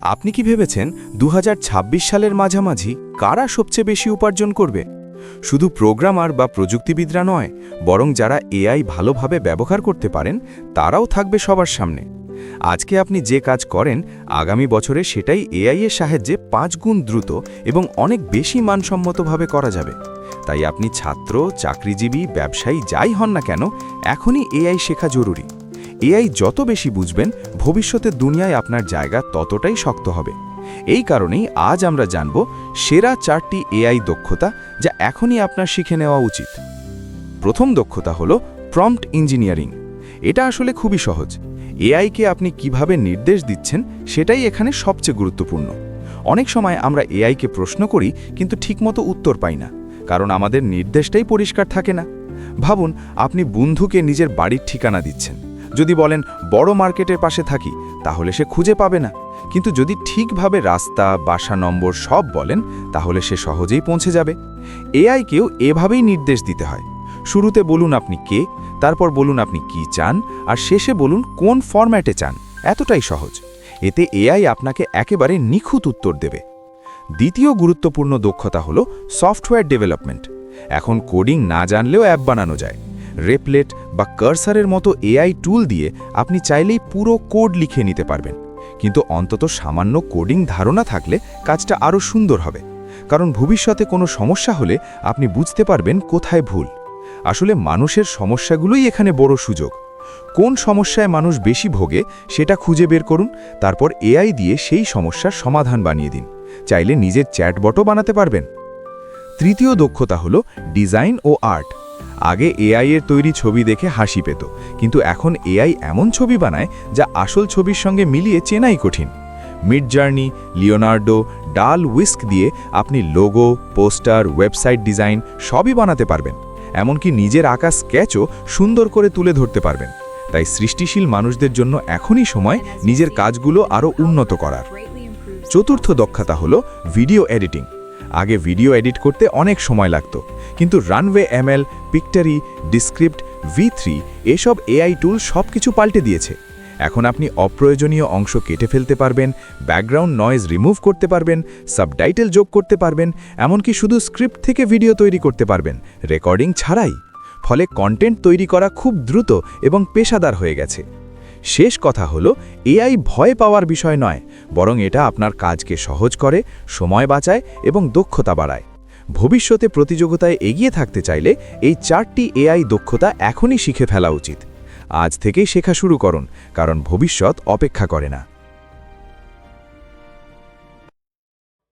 আপনি কি ভেবেছেন দু হাজার ছাব্বিশ সালের মাঝামাঝি কারা সবচেয়ে বেশি উপার্জন করবে? শুধু প্রোগ্রামার বা প্রযুক্তিবিদরা নয়, বরং যারা এআই ভালোভাবে ব্যবহার করতে পারেন, তারাও থাকবে সবার সামনে। আজকে আপনি যে কাজ করেন, আগামী বছরে সেটাই এআই এর সাহায্যে পাঁচ গুণ দ্রুত এবং অনেক বেশি মানসম্মতভাবে করা যাবে। তাই আপনি ছাত্র, চাকরিজীবী, ব্যবসায়ী যাই হন না কেন, এখনই এআই শেখা জরুরি। এআই যত বেশি বুঝবেন ভবিষ্যতের দুনিয়ায় আপনার জায়গা ততটাই শক্ত হবে। এই কারণেই আজ আমরা জানব সেরা চারটি এআই দক্ষতা যা এখনই আপনার শিখে নেওয়া উচিত। প্রথম দক্ষতা হল প্রম্পট ইঞ্জিনিয়ারিং এটা আসলে খুবই সহজ। এআইকে আপনি কীভাবে নির্দেশ দিচ্ছেন সেটাই এখানে সবচেয়ে গুরুত্বপূর্ণ। অনেক সময় আমরা এআইকে প্রশ্ন করি কিন্তু ঠিকমতো উত্তর পাই না, কারণ আমাদের নির্দেশটাই পরিষ্কার থাকে না। ভাবুন, আপনি বন্ধুকে নিজের বাড়ির ঠিকানা দিচ্ছেন। যদি বলেন, বড় মার্কেটের পাশে থাকি, তাহলে সে খুঁজে পাবে না। কিন্তু যদি ঠিকভাবে রাস্তা, বাসা নম্বর সব বলেন, তাহলে সে সহজেই পৌঁছে যাবে। এআইকেও এভাবেই নির্দেশ দিতে হয়। শুরুতে বলুন আপনি কে, তারপর বলুন আপনি কি চান, আর শেষে বলুন কোন ফরম্যাটে চান। এতটাই সহজ। এতে এআই আপনাকে একেবারে নিখুঁত উত্তর দেবে। দ্বিতীয় গুরুত্বপূর্ণ দক্ষতা হল সফটওয়্যার ডেভেলপমেন্ট। এখন কোডিং না জানলেও অ্যাপ বানানো যায়। রেপলেট বা কার্সারের মতো এআই টুল দিয়ে আপনি চাইলেই পুরো কোড লিখে নিতে পারবেন। কিন্তু অন্তত সামান্য কোডিং ধারণা থাকলে কাজটা আরও সুন্দর হবে। কারণ ভবিষ্যতে কোনো সমস্যা হলে আপনি বুঝতে পারবেন কোথায় ভুল। আসলে মানুষের সমস্যাগুলোই এখানে বড় সুযোগ। কোন সমস্যায় মানুষ বেশি ভোগে সেটা খুঁজে বের করুন, তারপর এআই দিয়ে সেই সমস্যার সমাধান বানিয়ে দিন। চাইলে নিজের চ্যাটবটও বানাতে পারবেন। তৃতীয় দক্ষতা হল ডিজাইন ও আর্ট। আগে এআই এর তৈরি ছবি দেখে হাসি পেত। কিন্তু এখন এআই এমন ছবি বানায় যা আসল ছবির সঙ্গে মিলিয়ে চেনাই কঠিন। মিড জার্নি লিওনার্ডো ডাল উইস্ক দিয়ে আপনি লোগো পোস্টার ওয়েবসাইট ডিজাইন সবই বানাতে পারবেন। এমনকি নিজের আঁকা স্কেচও সুন্দর করে তুলে ধরতে পারবেন। তাই সৃষ্টিশীল মানুষদের জন্য এখনই সময় নিজের কাজগুলো আরও উন্নত করার। চতুর্থ দক্ষতা হলো ভিডিও এডিটিং। আগে ভিডিও এডিট করতে অনেক সময় লাগত। কিন্তু runway ML, Pictory, Descript, V three এসব এআই টুল সব কিছু পাল্টে দিয়েছে। এখন আপনি অপ্রয়োজনীয় অংশ কেটে ফেলতে পারবেন, ব্যাকগ্রাউন্ড নয়েজ রিমুভ করতে পারবেন সাবটাইটেল যোগ করতে পারবেন, এমনকি শুধু স্ক্রিপ্ট থেকে ভিডিও তৈরি করতে পারবেন রেকর্ডিং ছাড়াই। ফলে কন্টেন্ট তৈরি করা খুব দ্রুত এবং পেশাদার হয়ে গেছে। শেষ কথা হলো, এআই ভয় পাওয়ার বিষয় নয়, বরং এটা আপনার কাজকে সহজ করে, সময় বাঁচায় এবং দক্ষতা বাড়ায়। ভবিষ্যতে প্রতিযোগিতায় এগিয়ে থাকতে চাইলে এই চারটি এআই দক্ষতা এখনই শিখে ফেলা উচিত। আজ থেকেই শেখা শুরু করুন, কারণ ভবিষ্যৎ অপেক্ষা করে না।